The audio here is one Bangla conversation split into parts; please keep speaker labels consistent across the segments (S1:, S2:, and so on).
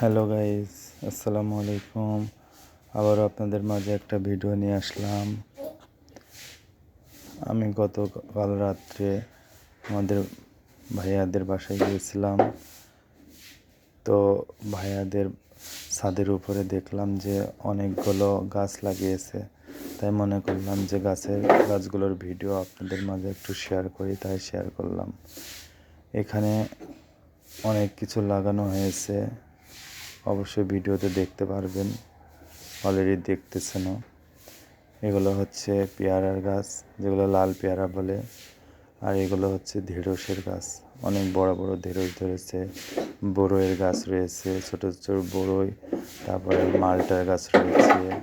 S1: হ্যালো গাইস, আসসালামু আলাইকুম। আবার আপনাদের মাঝে একটা ভিডিও নিয়ে আসলাম। আমি গতকাল রাত্রে আমাদের ভাইয়াদের বাসায় গিয়েছিলাম। তো ভাইয়াদের ছাদের উপরে দেখলাম যে অনেকগুলো গাছ লাগিয়েছে। তাই মনে করলাম যে গাছের গাছগুলোর ভিডিও আপনাদের মাঝে একটু শেয়ার করি, তাই শেয়ার করলাম। এখানে অনেক কিছু লাগানো হয়েছে। অবশ্যই ভিডিওতে দেখতে পারবেন। অলরেডি দেখতেছেনও। এগুলো হচ্ছে পেয়ারার গাছ, যেগুলো লাল পেয়ারা বলে। আর এগুলো হচ্ছে ঢেঁড়সের গাছ। অনেক বড় বড় ঢেঁড়স ধরেছে। বড়ইয়ের গাছ রয়েছে, ছোট ছোট বড়ই। তারপরে মালটার গাছ রয়েছে।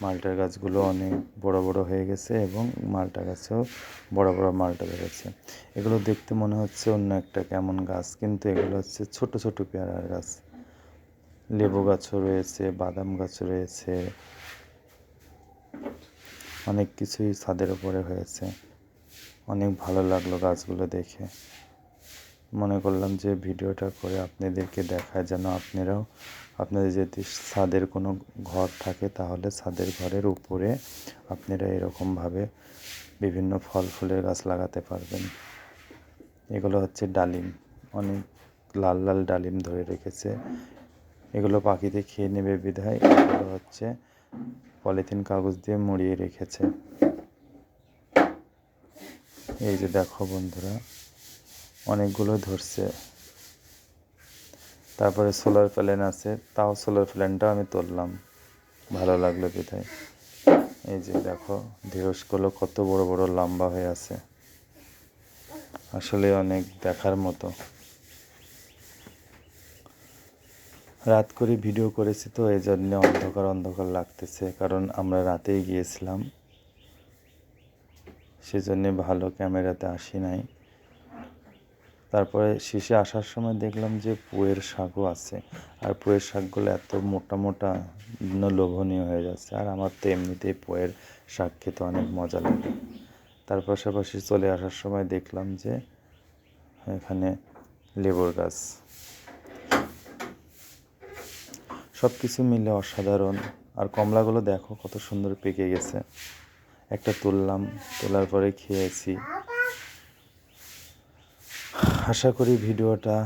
S1: মালটার গাছগুলো অনেক বড় বড় হয়ে গেছে এবং মালটা গাছেও বড় বড় মালটা ধরেছে। এগুলো দেখতে মনে হচ্ছে অন্য একটা কেমন গাছ, কিন্তু এগুলো হচ্ছে ছোট ছোট পেয়ারার গাছ। লেবু গাছও রয়েছে, বাদাম গাছ রয়েছে। অনেক কিছুই ছাদের উপরে হয়েছে। অনেক ভালো লাগল গাছগুলো দেখে। মনে করলাম যে ভিডিওটা করে আপনাদেরকে দেখায় যেন আপনারাও আপনাদের যদি ছাদের কোনো ঘর থাকে তাহলে ছাদের ঘরের উপরে আপনারা এরকমভাবে বিভিন্ন ফল ফুলের গাছ লাগাতে পারবেন। এগুলো হচ্ছে ডালিম। অনেক লাল লাল ডালিম ধরে রেখেছে। এগুলো পাখিতে খেয়ে নেবে বিধায় এগুলো হচ্ছে পলিথিন কাগজ দিয়ে মুড়িয়ে রেখেছে। এই যে দেখো বন্ধুরা, অনেকগুলো ধরছে। তারপরে সোলার প্যালেন আছে, তাও সোলার প্যালেনটাও আমি তুললাম। ভালো লাগল বিধায়। এই যে দেখো ঢেঁড়সগুলো কত বড় বড় লম্বা হয়ে আছে। আসলে অনেক দেখার মতো। রাত করে ভিডিও করেছি তো এই জন্য অন্ধকার অন্ধকার লাগতেছে, কারণ আমরা রাতেই গিয়েছিলাম। সেজন্য ভালো ক্যামেরাতে আসি নাই। তারপরে শেষে আসার সময় দেখলাম যে পুয়ের শাকও আছে, আর পুয়ের শাকগুলো এত মোটা মোটা লোভনীয় হয়ে যাচ্ছে, আর আমার তো এমনিতেই পুয়ের শাক খেতে অনেক মজা লাগে। তার পাশাপাশি চলে আসার সময় দেখলাম যে এখানে লেবুর গাছ। সব কিছু মিলে অসাধারণ। আর কমলাগুলো দেখো কত সুন্দর পেকে গেছে। একটা তুললাম, তোলার পরে খেয়েছি। আশা করি ভিডিওটা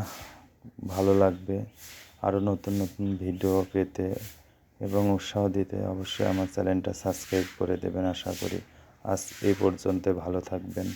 S1: ভালো লাগবে। আরও নতুন নতুন ভিডিও পেতে এবং উৎসাহ দিতে অবশ্যই আমার চ্যানেলটা সাবস্ক্রাইব করে দেবেন আশা করি। আজ এই পর্যন্ত ভালো থাকবেন।